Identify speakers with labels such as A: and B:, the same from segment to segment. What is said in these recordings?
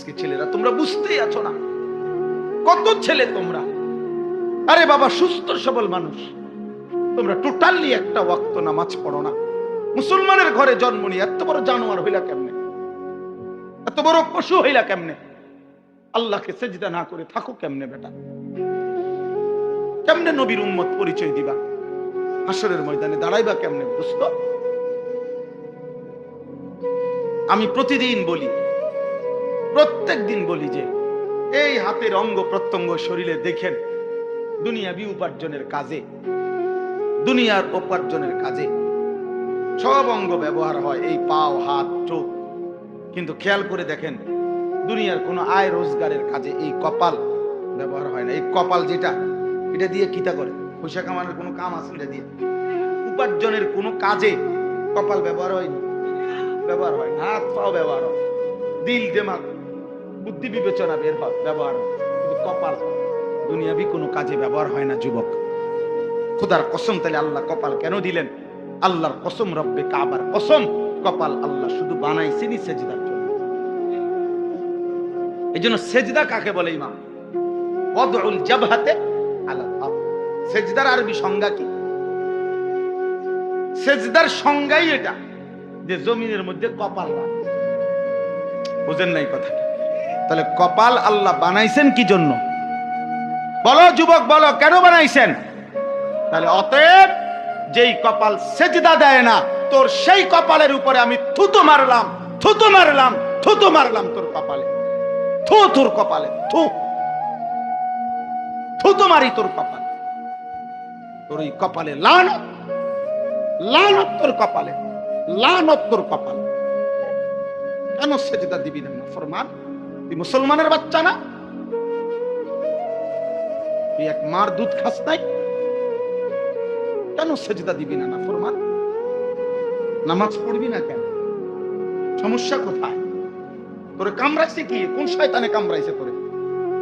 A: আজকে ছেলেরা, তোমরা বুঝতেই আছো না। কত ছেলে তোমরা। আরে বাবা, সুস্থ সবল মানুষ। তোমরা টোটালি একটা ওয়াক্ত নামাজ পড়ো না। মুসলমানের ঘরে জন্ম নিয়ে এত বড় জানোয়ার হইলা কেমনে? এত বড় পশু হইলা কেমনে? আল্লাহকে সেজদা না করে থাকো কেমনে বেটা? কেমনে নবীর উম্মত পরিচয় দিবা? হাসরের ময়দানে দাঁড়াইবা কেমনে, বুঝতো? আমি প্রতিদিন বলি প্রত্যেক দিন বলি যে, এই হাতের অঙ্গ প্রত্যঙ্গ শরীরে দেখেন, দুনিয়াবি উপার্জনের কাজে, দুনিয়ার উপার্জনের কাজে। সব অঙ্গ ব্যবহার হয়, এই পাও, হাত, চোখ। কিন্তু খেয়াল করে দেখেন, দুনিয়ার কোনো আয় রোজগারের কাজে এই কপাল ব্যবহার হয় না। এই কপাল যেটা, এটা দিয়ে কিতা করে? পয়সা কামানোর কোনো কাম আছে এটা দিয়ে? উপার্জনের কোনো কাজে কপাল ব্যবহার হয়নি? ব্যবহার হয়। হাত, পাও ব্যবহার হয়। দিল, দেমাগ বুদ্ধি বিবেচনা বের হয়, ব্যবহার কিন্তু কপাল, দুনিয়াবি কোনো কাজে ব্যবহার হয় না, যুবক। খুদার কসম, তাহলে আল্লাহ কপাল কেন দিলেন? আল্লাহর কসম, রব্বে কাবার কসম, কপাল আল্লাহ শুধু বানাইছেনই সেজদার জন্য। এই জন্য সেজদা কাকে বলে ইমাম? ওয়াদউল জাবহাতে আলাল আরদ। সেজদার আরবি সংজ্ঞা কি? সেজদার সংজ্ঞাই এটা, যে জমিনের মধ্যে কপাল রাখা। বুঝেন নাই কথা তাহলে কপাল আল্লাহ বানাইছেন কি জন্য? বলো যুবক, বলো, কেন বানাইছেন? তাহলে অতএব যেই কপাল সেজদা দেয় না, তোর সেই কপালের উপরে আমি থুতু মারলাম থুতু মারলাম থুতু মারলাম তোর কপালে। থু তোর কপালে, থু। থুতু মারি তোর কপালে। তোর এই কপালে লানত লানত তোর কপালে, লানত তোর কপালে। কেন সেজদা দিবি না, ফরমান? তুই মুসলমানের বাচ্চা না? তুই এক মার দুধ খাস নাই? কেন সেজদা দিবি না না ফরমান? নামাজ পড়বি না কেন? সমস্যা কোথায়? তোরে কামড়াইছে কি? কোন শয়তানে কামড়াইছে তোরে?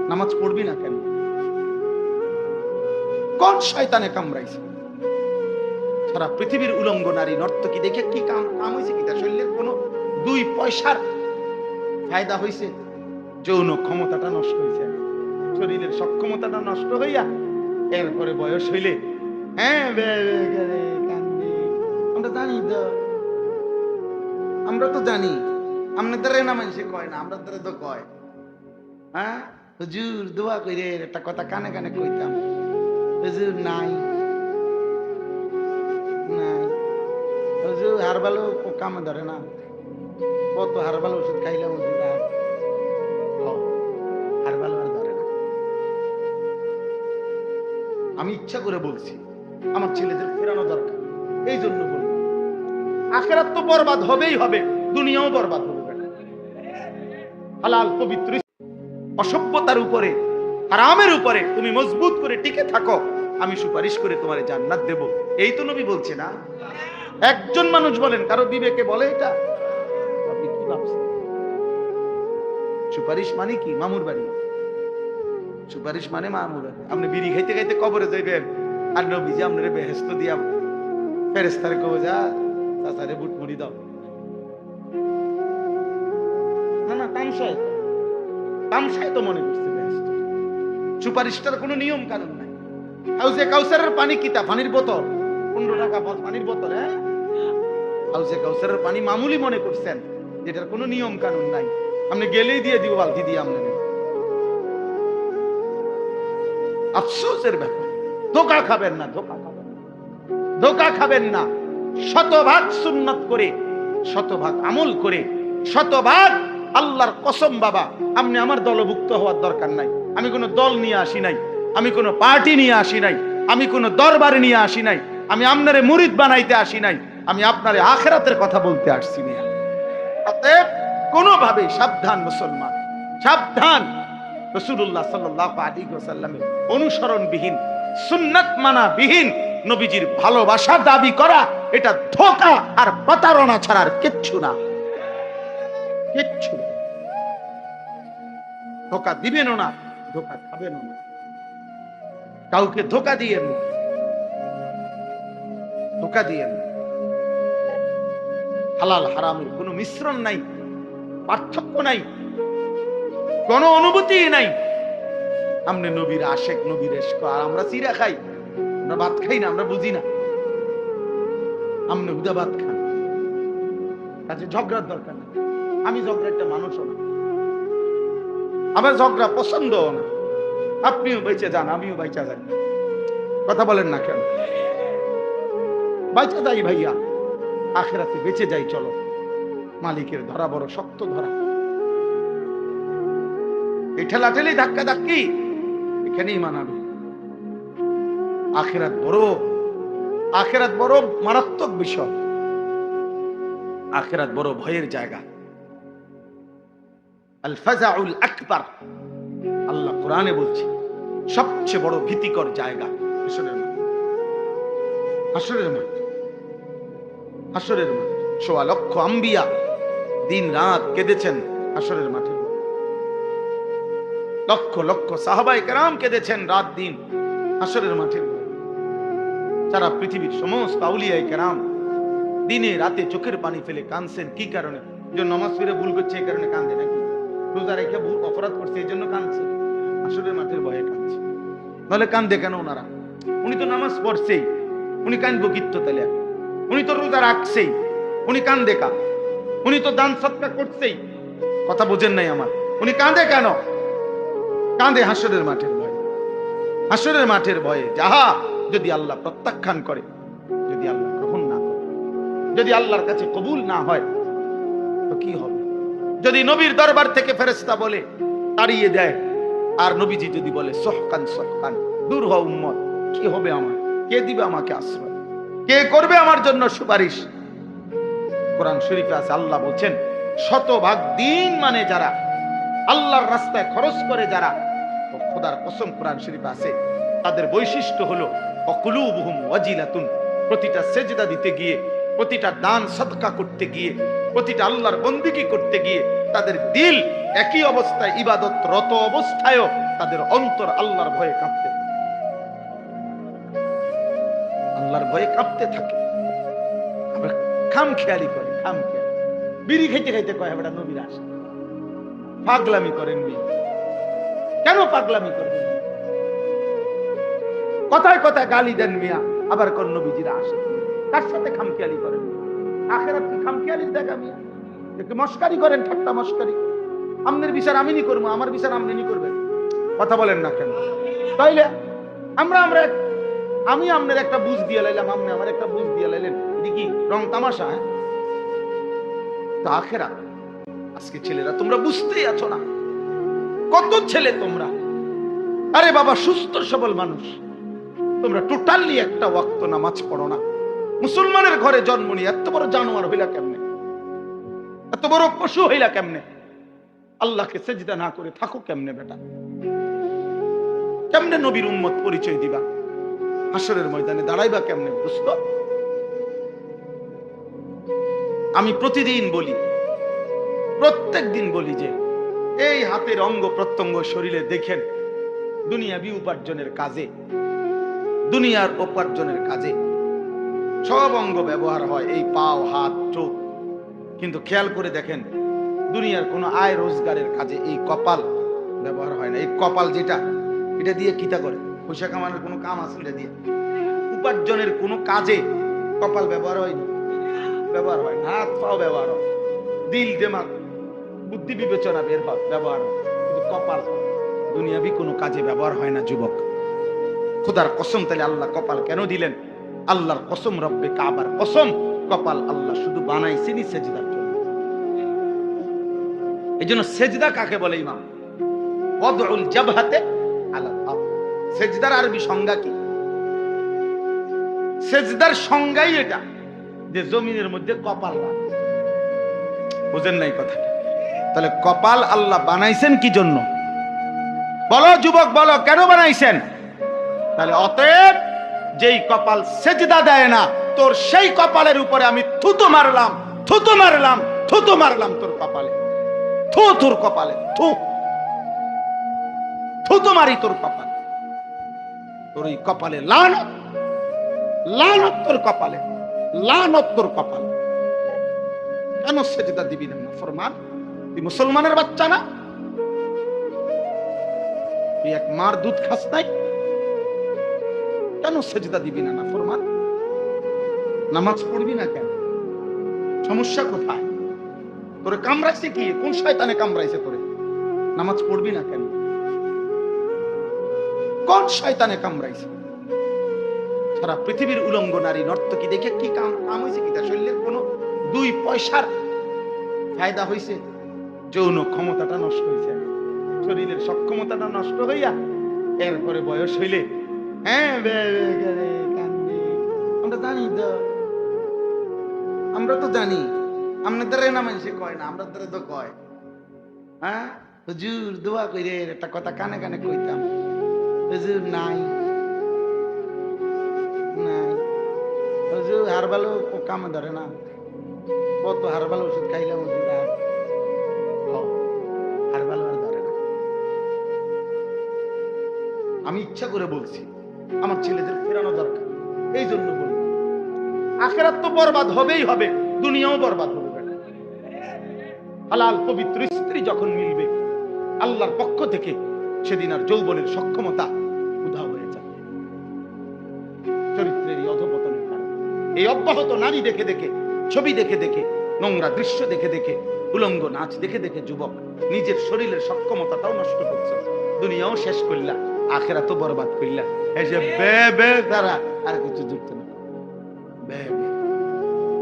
A: নামাজ পড়বি না কেন? কোন শয়তানে কামড়াইছে? সারা পৃথিবীর উলঙ্গ নারী নর্তকী দেখে কি কাম কাম হয়েছে কি? তার শরীরের কোনো দুই পয়সার ফায়দা হয়েছে যৌন ক্ষমতাটা নষ্ট হয়েছে। শরীরের সক্ষমতাটা নষ্ট হইয়া এরপরে বয়স হইলে হ্যাঁ করে। আমরা জানি তো। আমরা তো জানি। আপনাদের না মানুষে কয় না, আমরা দ্বারা তো কয়। হ্যাঁ? হুজুর, দোয়া কইরে, একটা কথা কানে কানে কইতাম। হুজুর, নাই। নাই। হুজুর হারবালো কামে ধরে না। কত হারবাল ওষুধ খাইলাম। হুজুর আমি ইচ্ছা করে বলছি, আমার ছেলেদের ফেরানো দরকার। এই জন্য বলব আখেরাত তো বরবাদ হবেই হবে, দুনিয়াও বরবাদ হবে। হালাল, পবিত্র, অসভ্যতার উপরে, হারামের উপরে তুমি মজবুত করে টিকে থাকো, আমি সুপারিশ করে তোমার জান্নাত দেব। এই তো নবী বলছে না? একজন মানুষ বলেন, কারও বিবেকে বলে এটা? সুপারিশ মানে কি? মামুর বাড়ি? সুপারিশ মানে বাড়ি আপনি বিড়ি খাইতে খাইতে কবরে যাইবেন। আর নবীজি আপনার বেহেস্ত দিয়া ফেরেস্তারে কবে যা, চাচারে বুট মুড়ি দাও। না না, তামসায় তামসায় তো মনে করছে বেহেস্ত সুপারিশটার কোনো নিয়ম কানুন নাই। হাউসে কাউসারের পানি কিতা? পানির বোতল। পনেরো টাকা পানির বোতল হ্যাঁ? হাউসে কাউসারের পানি মামুলি মনে করছেন, যেটার কোনো নিয়ম কানুন নাই। আপনি গেলেই দিয়ে দিব বালতি দিয়ে আপনাকে আফসোসের ব্যাপার। ধোকা খাবেন না, ধোকা খাবেন ধোকা খাবেন না। শতভাগ সুন্নত করে, শতভাগ আমল করে, শতভাগ আল্লাহর কসম বাবা, আপনি আমার দলভুক্ত হওয়ার দরকার নাই। আমি কোনো দল নিয়ে আসি নাই। আমি কোনো পার্টি নিয়ে আসি নাই। আমি কোনো দরবার নিয়ে আসি নাই। আমি আপনারে মুরিদ বানাইতে আসি নাই। আমি আপনারে আখেরাতের কথা বলতে আসছি না কোনোভাবে সাবধান মুসলমান। সাবধান। রসুল্লাহ সাল্লাহ আলী সাল্লামের অনুসরণবিহীন, সুন্নাত মানা বিহীন নবীজির ভালোবাসা দাবি করা, এটা ধোকা আর প্রতারণা ছাড়া আর কিচ্ছু না। ধোকা দিবেনও না, ধোকা খাবেনও কাউকে ধোকা দিয়েন। ধোকা দিয়েন। হালাল হারামের কোনো মিশ্রণ নাই, পার্থক্য নাই কোনো অনুভূতি নাই। আমনে নবীর আশেক, নবীর আর আমরা চিরা খাই। আমরা ভাত খাই না, আমরা বুঝি না। আমনে হুদা ভাত খান। কাজে ঝগড়ার দরকার নেই। আমি ঝগড়া একটা মানুষও না। আমার ঝগড়া পছন্দও না। আপনিও বেঁচে যান, আমিও বাইচা যাই। কথা বলেন না কেন? বাইচা যাই ভাইয়া। আখেরাতে বেঁচে যাই, চলো। মালিকের ধরা বড়, শক্ত ধরা। এই ঠেলাঠেলি ধাক্কা ধাক্কি এখানেই মানাবে। আখেরাত বড় আখেরাত বড় মারাত্মক বিষয়। আখেরাত বড় ভয়ের জায়গা। আল আকবার, আল্লাহ কোরআনে বলছে, সবচেয়ে বড় ভীতিকর জায়গা হাসরের মাঠ। হাসরের মাঠ হাসরের মাঠ। সোয়া লক্ষ আম্বিয়া দিন রাত কেঁদেছেন হাসরের মাঠে। লক্ষ লক্ষ সাহাবাই কেরাম কেঁদেছেন রাত দিন হাসরের মাঠে। সারা পৃথিবীর সমস্ত আউলিয়াই কেরাম দিনে রাতে চোখের পানি ফেলে কানছেন কি কারণে? যে নমাজ ফিরে ভুল করছে, এই কারণে কান্দে নাকি? রোজা রেখে ভুল, অপরাধ করছে, এই জন্য কাঁদছে। আসরের মাঠের ভয়ে কাঁদছে। নাহলে কান্দে কেন ওনারা? উনি তো নামাজ পড়ছেই। উনি কান্দবো কিত্ত তাহলে উনি তো রোজা রাখছেই। উনি কান্দে কা উনি তো দান সৎকার করছেই। কথা বোঝেন নাই আমার। উনি কাঁদে কেন? কাঁদে হাসরের মাঠের ভয়ে। হাসরের মাঠের ভয়ে যাহা যদি আল্লাহ প্রত্যাখ্যান করে, যদি আল্লাহ গ্রহণ না করে, যদি আল্লাহর কাছে কবুল না হয়, তো কি হবে? যদি নবীর দরবার থেকে ফেরেস্তা বলে, তাড়িয়ে দেয়, আর নবীজি যদি বলে, সহকান সহকান, দূর হ উম্মত, কি হবে আমার? কে দিবে আমাকে আশ্রয়? কে করবে আমার জন্য সুপারিশ? কোরআন শরীফে আছে, আল্লাহ বলছেন, শতভাগ দিন মানে যারা আল্লাহর রাস্তায় খরচ করে যারা খোদার কসম কোরআন শরীফে আছে, তাদের বৈশিষ্ট্য হলো, অকুলুবহুম ওয়াজিলাতুন, প্রতিটা সেজদা দিতে গিয়ে, প্রতিটা দান সদকা করতে গিয়ে, প্রতিটা আল্লাহর বন্দিগি করতে গিয়ে, তাদের দিল একই অবস্থায় ইবাদত রত অবস্থায়ও তাদের অন্তর আল্লাহর ভয়ে কাঁপতে আল্লাহর ভয়ে কাঁপতে থাকে। আমরা খাম খেয়ালি করে, খাম খেয়ালি। বিড়ি খাইতে খাইতে কয় আমরা নবীর আসে পাগলামি করেন বিয়ে কেন পাগলামি করবেন কথায় কথায় গালি দেন মিয়া, আবার কোন নবীজিরা আসে। তার সাথে খামখেয়ালি করেন? আখেরাত কি খামখেয়ালির দেখা মিয়া? একটু মস্কারি করেন, ঠাট্টা মস্কারি। আমনের বিচার আমি নি করব, আমার বিচার আপনি নি করবেন। কথা বলেন না কেন? তাইলে আমরা আমরা আমি আপনার একটা বুঝ দিয়ে লাইলাম আপনি আমার একটা বুঝ দিয়ে লাইলেন। কি রং তামাশা হ্যাঁ? তা আখেরা আজকে ছেলেরা তোমরা বুঝতেই আছো না। কত ছেলে তোমরা? আরে বাবা, সুস্থ সবল মানুষ। তোমরা টোটালি একটা ওয়াক্ত নামাজ পড়ো না। মুসলমানের ঘরে জন্ম নিয়ে এত বড় জানোয়ার হইলা কেমনে? এত বড় পশু হইলা কেমনে? আল্লাহকে সেজদা না করে থাকো কেমনে বেটা? কেমনে নবীর উম্মত পরিচয় দিবা? হাসরের ময়দানে দাঁড়াইবা কেমনে বুঝত আমি প্রতিদিন বলি প্রত্যেক দিন বলি যে এই হাতের অঙ্গ প্রত্যঙ্গ শরীরে দেখেন, দুনিয়াবি উপার্জনের কাজে, দুনিয়ার উপার্জনের কাজে। সব অঙ্গ ব্যবহার হয়, এই পাও, হাত, চোখ। কিন্তু খেয়াল করে দেখেন, দুনিয়ার কোনো আয় রোজগারের কাজে এই কপাল ব্যবহার হয় না। এই কপাল যেটা, এটা দিয়ে কিতা করে? পয়সা কামানোর কোনো কাম আছে এটা দিয়ে? উপার্জনের কোনো কাজে কপাল ব্যবহার হয় না? ব্যবহার হয় হাত, পাও ব্যবহার হয়। দিল, দেমাগ। বুদ্ধি বিবেচনা বের হয়, ব্যবহার কিন্তু কপাল, দুনিয়াবি কোনো কাজে ব্যবহার হয় না, যুবক। খোদার কসম, তাহলে আল্লাহ কপাল কেন দিলেন? আল্লাহর কসম, রব্বে কাবার কসম, কপাল আল্লাহ শুধু বানাইছেনই সেজদার জন্য। এই জন্য সেজদা কাকে বলে ইমাম? ওয়াদউল জাবহাতে আলা আরদ। সেজদার আরবি সংজ্ঞা কি? সেজদার সংজ্ঞাই এটা যে জমিনের মধ্যে কপাল। বুঝেন নাই কথাটা? তাহলে কপাল আল্লাহ বানাইছেন কি জন্য? বলো, যুবক, বলো, কেন বানাইছেন? তাহলে অতএব যেই কপাল সেজদা দেয় না, তোর সেই কপালের উপরে আমি থুতু মারলাম থুতু মারলাম থুতু মারলাম তোর কপালে। থু তোর কপালে, থু। থুতু মারি তোর কপালে। তোর এই কপালে লানত লানত তোর কপালে, লানত তোর কপালে। কেন সেজদা দিবি না ফরমান? তুই মুসলমানের বাচ্চা না? তুই এক মার দুধ খাস নাই? কেন সেজদা দিবি না না ফরমান? নামাজ পড়বি না কেন? সমস্যা কোথায়? তোরে কামড়াইছে কি? কোন শয়তানে কামড়াইছে তোরে? নামাজ পড়বি না কেন? কোন শয়তানে কামড়াইছে? সারা পৃথিবীর উলঙ্গ নারী নর্তকী দেখে কি কাম কাম হয়েছে কি? তার শরীরের কোনো দুই পয়সার ফায়দা হয়েছে যৌন ক্ষমতাটা নষ্ট হয়েছে শরীরের সক্ষমতাটা নষ্ট হইয়া এরপরে বয়স হইলে হ্যাঁ করে। আমরা জানি তো। আমরা তো জানি। আপনাদের না মানুষে কয় না আমরা দ্বারা তো কয়। হ্যাঁ? হুজুর, দোয়া কইরে, একটা কথা কানে কানে কইতাম। হুজুর, নাই। নাই। হুজুর হারবালো কামে ধরে না। কত হারবাল ওষুধ খাইলাম। হুজুর আমি ইচ্ছা করে বলছি, আমার ছেলেদের ফেরানো দরকার। এই জন্য বলব আখেরাত তো বরবাদ হবেই হবে, দুনিয়াও বরবাদ হবে। হালাল, পবিত্র স্ত্রী যখন মিলবে, আল্লাহর পক্ষ থেকে সেদিন আর যৌবনের সক্ষমতা উধাও হয়ে যাবে। চরিত্রের এই অধপতনের কারণে। এই অব্যাহত নারী দেখে দেখে, ছবি দেখে দেখে, নোংরা দৃশ্য দেখে দেখে, উলঙ্গ নাচ দেখে দেখে যুবক নিজের শরীরের সক্ষমতাটাও নষ্ট করছে। দুনিয়াও শেষ করলা। আখেরা তো বরবাদ করলা যে বে বে তারা আর কিছু যুক্ত না। বে।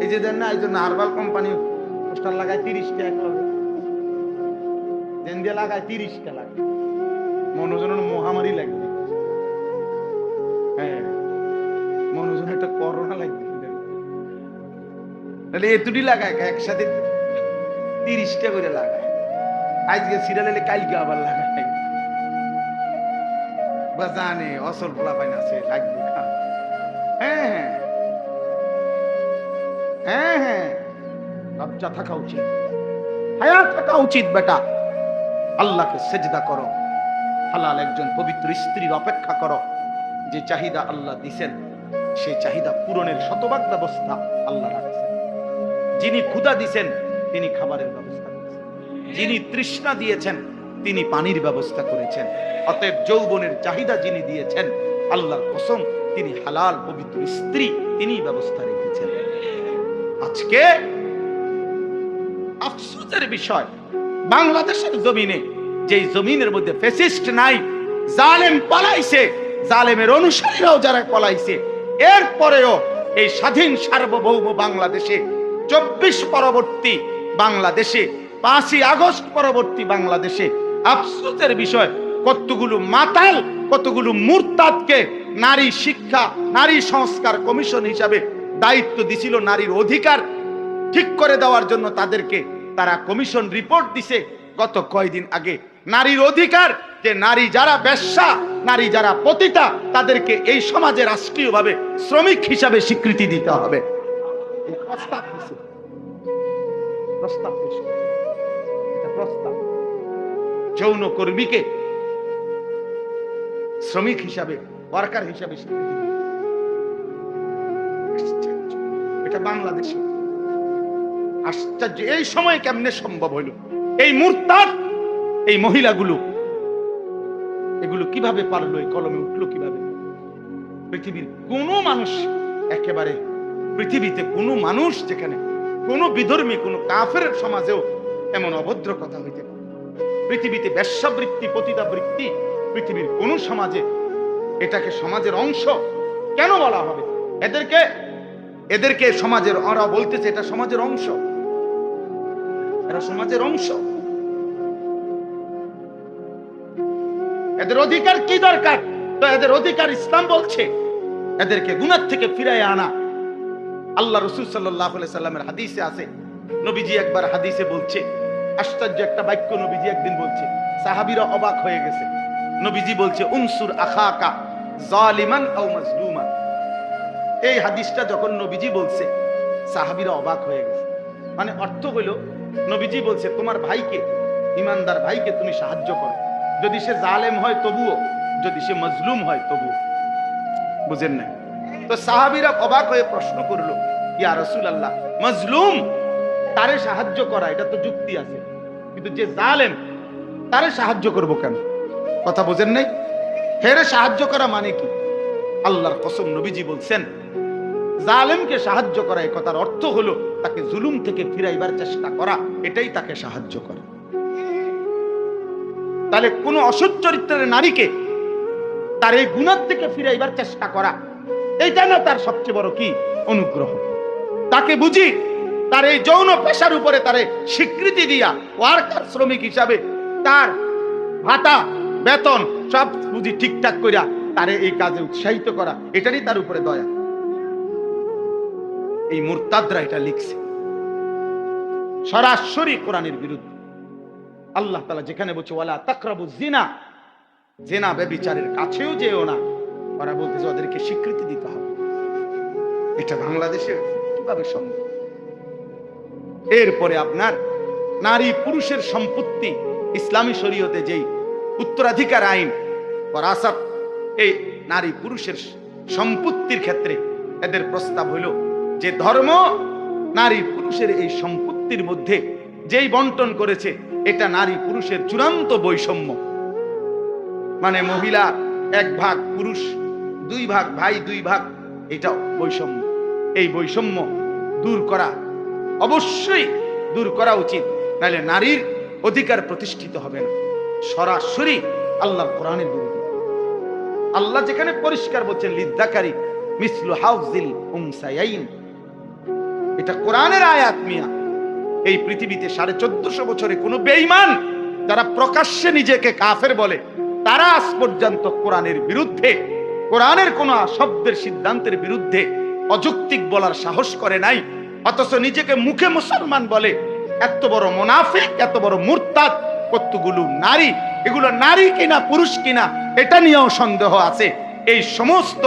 A: এই যে দেন না, এই জন্য হারবাল কোম্পানি, পোস্টার লাগায় তিরিশ টাকা এক লগে দেন দিয়ে লাগায় তিরিশ টাকা লাগে। মনোজনের মহামারী লাগবে। হ্যাঁ মনোজন একটা করোনা লাগবে। তাহলে এতুটি লাগায় একসাথে তিরিশটা করে লাগায়। আজকে সিরিয়াল এলে কালকে আবার লাগায়। বা জানে অসল ফোলা পাইন আছে, লাগবে হ্যাঁ হ্যাঁ। হ্যাঁ হ্যাঁ। লজ্জা থাকা উচিত। হায়া থাকা উচিত, বেটা। আল্লাহকে সেজদা করো। হালাল একজন পবিত্র স্ত্রীর অপেক্ষা করো। যে চাহিদা আল্লাহ দিছেন সেই চাহিদা পূরণের শতভাগ ব্যবস্থা আল্লাহ রাখছেন। যিনি ক্ষুদা দিছেন, তিনি খাবারের ব্যবস্থা করেছেন। যিনি তৃষ্ণা দিয়েছেন, তিনি পানির ব্যবস্থা করেছেন। অতএব যৌবনের চাহিদা যিনি দিয়েছেন, আল্লাহর কসম, তিনি হালাল, পবিত্র স্ত্রী তিনি ব্যবস্থা রেখেছেন। আজকে আফসোসের বিষয়, বাংলাদেশের জমিনে যেই জমিনের মধ্যে ফেসিস্ট নাই, জালেম পালাইছে, জালেমের অনুসারীরাও যারা পলাইছে, এরপরেও এই স্বাধীন সার্বভৌম বাংলাদেশে চব্বিশ পরবর্তী বাংলাদেশে, পাঁচই আগস্ট পরবর্তী বাংলাদেশে আফসোসের বিষয় কতগুলো মাতাল, কতগুলো মুরতাদকে নারী শিক্ষা, নারী সংস্কার কমিশন হিসাবে দায়িত্ব দিছিল নারীর অধিকার ঠিক করে দেওয়ার জন্য তাদেরকে তারা কমিশন রিপোর্ট দিছে গত কয়দিন আগে। নারীর অধিকার যে নারী যারা বেশ্যা নারী যারা পতিতা, তাদেরকে এই সমাজে রাষ্ট্রীয়ভাবে শ্রমিক হিসাবে স্বীকৃতি দিতে হবে। প্রস্তাব প্রস্তাব। যৌন কর্মীকে শ্রমিক হিসাবে ওয়ার্কার হিসাবে। এটা বাংলাদেশে আশ্চর্য, এই সময় কেমনে সম্ভব হইল এই মুরতাদ, এই মহিলাগুলো, এগুলো কীভাবে পারল, এই কলমে উঠল কীভাবে পৃথিবীর কোন মানুষ, একেবারে পৃথিবীতে কোনো মানুষ যেখানে কোন বিধর্মী, কোন কাফের সমাজেও এমন অভদ্র কথা হইতে পারে না। পৃথিবীতে বেশ্যাবৃত্তি, পতিতাবৃত্তি পৃথিবীর কোন সমাজে এটাকে সমাজের অংশ কেন বলা হবে? এদেরকে এদেরকে সমাজের ওরা বলতেছে এটা সমাজের অংশ। এরা সমাজের অংশ। এদের অধিকার কি দরকার? তো এদের অধিকার ইসলাম বলছে, এদেরকে গুণার থেকে ফিরাই আনা। আল্লাহ রসুল সাল্লামের হাদিসে আছে, নবীজি একবার হাদিসে বলছে, আশ্চর্য একটা বাক্য নবীজি একদিন বলছে, সাহাবিরা অবাক হয়ে গেছে। নবীজি বলছে, উনসুর আখাকা জালিমান আও মাজলুমান। এই হাদিসটা যখন নবীজি বলছে, সাহাবিরা অবাক হয়ে গেছে। মানে অর্থ হইল, নবীজি বলছে, তোমার ভাইকে, ইমানদার ভাইকে তুমি সাহায্য করো। যদি সে জালেম হয় তবুও, যদি সে মজলুম হয় তবুও। বুঝেন না তো সাহাবিরা অবাক হয়ে প্রশ্ন করল, ইয়া রসুল আল্লাহ মজলুম? তারে সাহায্য করা? এটা তো যুক্তি আছে। কিন্তু যে জালেম, তারে সাহায্য করব কেন? কথা বোঝেন নাই? হেরে সাহায্য করা মানে কি? আল্লাহর কসম নবীজি বলছেন, জালেমকে সাহায্য করা এই কথার অর্থ হলো তাকে জুলুম থেকে ফিরাইবার চেষ্টা করা, এটাই তাকে সাহায্য করে। তাহলে কোনো অসৎ চরিত্রের নারীকে তার এই গুণার থেকে ফিরাইবার চেষ্টা করা, এইটা না তার সবচেয়ে বড় কি? অনুগ্রহ। তাকে বুঝি তার এই যৌন পেশার উপরে তারে স্বীকৃতি দিয়া ওয়ার্কার শ্রমিক হিসাবে তার ভাতা বেতন সব বুঝি ঠিকঠাক কইরা তারে এই কাজে উৎসাহিত করা, এটারই তার উপরে দয়া। এই মুরতাদরা এটা লিখছে। সরাসরি কোরআনের বিরুদ্ধে। আল্লাহ তালা যেখানে বলছে, ওয়ালা তাকরাবু জিনা জেনা বেবিচারের কাছেও যেও না। ওরা বলতেছে, ওদেরকে স্বীকৃতি দিতে হবে। এটা বাংলাদেশে কীভাবে সম্ভব? এরপরে আপনার নারী পুরুষের সম্পত্তি ইসলামী শরীয়তে যেই উত্তরাধিকার আইন পরাসাত এই নারী পুরুষের সম্পত্তির ক্ষেত্রে এদের প্রস্তাব হইল যে ধর্ম নারী পুরুষের এই সম্পত্তির মধ্যে যেই বন্টন করেছে, এটা নারী পুরুষের চূড়ান্ত বৈষম্য। মানে মহিলা এক ভাগ, পুরুষ দুই ভাগ, ভাই দুই ভাগ, এটাও বৈষম্য। এই বৈষম্য দূর করা অবশ্যই দূর করা উচিত, নাহলে নারীর অধিকার প্রতিষ্ঠিত হবে না। সরাসরি আল্লাহ কোরআনের বিরুদ্ধে আল্লাহ যেখানে পরিষ্কার বলছেন, লিদ্দাকারী মিসলু হাউজিল এটা কোরআনের আয়াত মিয়া। এই পৃথিবীতে সাড়ে চোদ্দশো বছরে কোনো বেঈমান যারা প্রকাশ্যে নিজেকে কাফের বলে, তারা আজ পর্যন্ত কোরআনের বিরুদ্ধে, কোরআনের কোন শব্দের সিদ্ধান্তের বিরুদ্ধে অযৌক্তিক বলার সাহস করে নাই। অথচ নিজেকে মুখে মুসলমান বলে, এত বড় মোনাফিক, এত বড় মুরতাদ কতগুলো নারী, এগুলো নারী কিনা, পুরুষ কিনা, এটা নিয়েও সন্দেহ আছে। এই সমস্ত,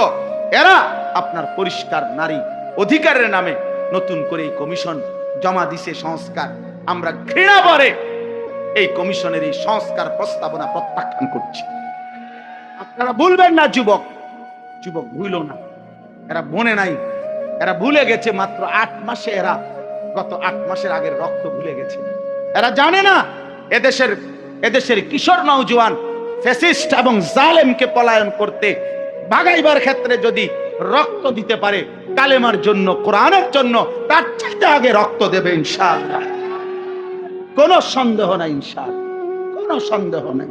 A: এরা আপনার পরিষ্কার নারী অধিকারের নামে নতুন করে এই কমিশন জমা দিছে সংস্কার। আমরা ঘৃণা করে এই কমিশনের এই সংস্কার প্রস্তাবনা প্রত্যাখ্যান করছি। আপনারা ভুলবেন না, যুবক। যুবক, ভুল না। এরা মনে নাই। এরা ভুলে গেছে মাত্র আট মাসে এরা, গত আট মাসের আগের রক্ত ভুলে গেছে। এরা জানে না এদেশের এদেশের কিশোর নৌজওয়ান ফ্যাসিস্ট এবং জালেমকে পলায়ন করতে ভাগাইবার ক্ষেত্রে যদি রক্ত দিতে পারে, কালেমার জন্য, কোরআনের জন্য, তার চাইতে আগে রক্ত দেবে ইনশাআল্লাহ। কোনো সন্দেহ নাই ইনশাআল্লাহ। কোনো সন্দেহ নাই।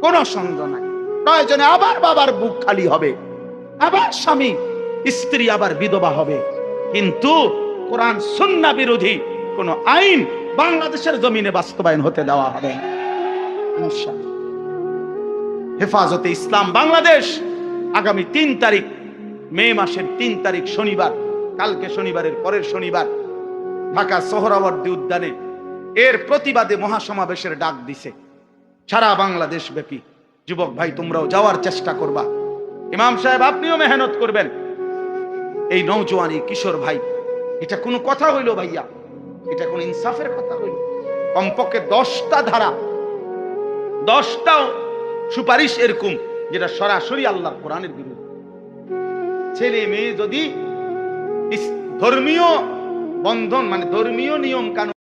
A: কোনো সন্দেহ নাই। প্রয়োজনে আবার বাবার বুক খালি হবে। আবার স্বামী, স্ত্রী, আবার বিধবা হবে। কিন্তু কোরআন, সুন্না বিরোধী কোন আইন বাংলাদেশের জমিনে বাস্তবায়ন হতে দেওয়া হবে। হেফাজতে ইসলাম বাংলাদেশ, আগামী তিন তারিখ, মে মাসের তিন তারিখ শনিবার, কালকে শনিবারের পরের শনিবার ঢাকা সোহরাবর্দী উদ্যানে এর প্রতিবাদে মহাসমাবেশের ডাক দিছে। সারা বাংলাদেশ ব্যাপী। যুবক ভাই, তোমরাও যাওয়ার চেষ্টা করবা। ইমাম সাহেব, আপনিও মেহনত করবেন। এই নৌজওয়ানি কিশোর ভাই, এটা কোনো কথা হইল ভাইয়া? এটা কোন ইনসাফের কথা হইল। কমপক্ষে দশটা ধারা দশটাও সুপারিশ এরকম যেটা সরাসরি আল্লাহ কোরআনের বিরুদ্ধে। ছেলে মেয়ে যদি ধর্মীয় বন্ধন মানে ধর্মীয় নিয়ম কানুন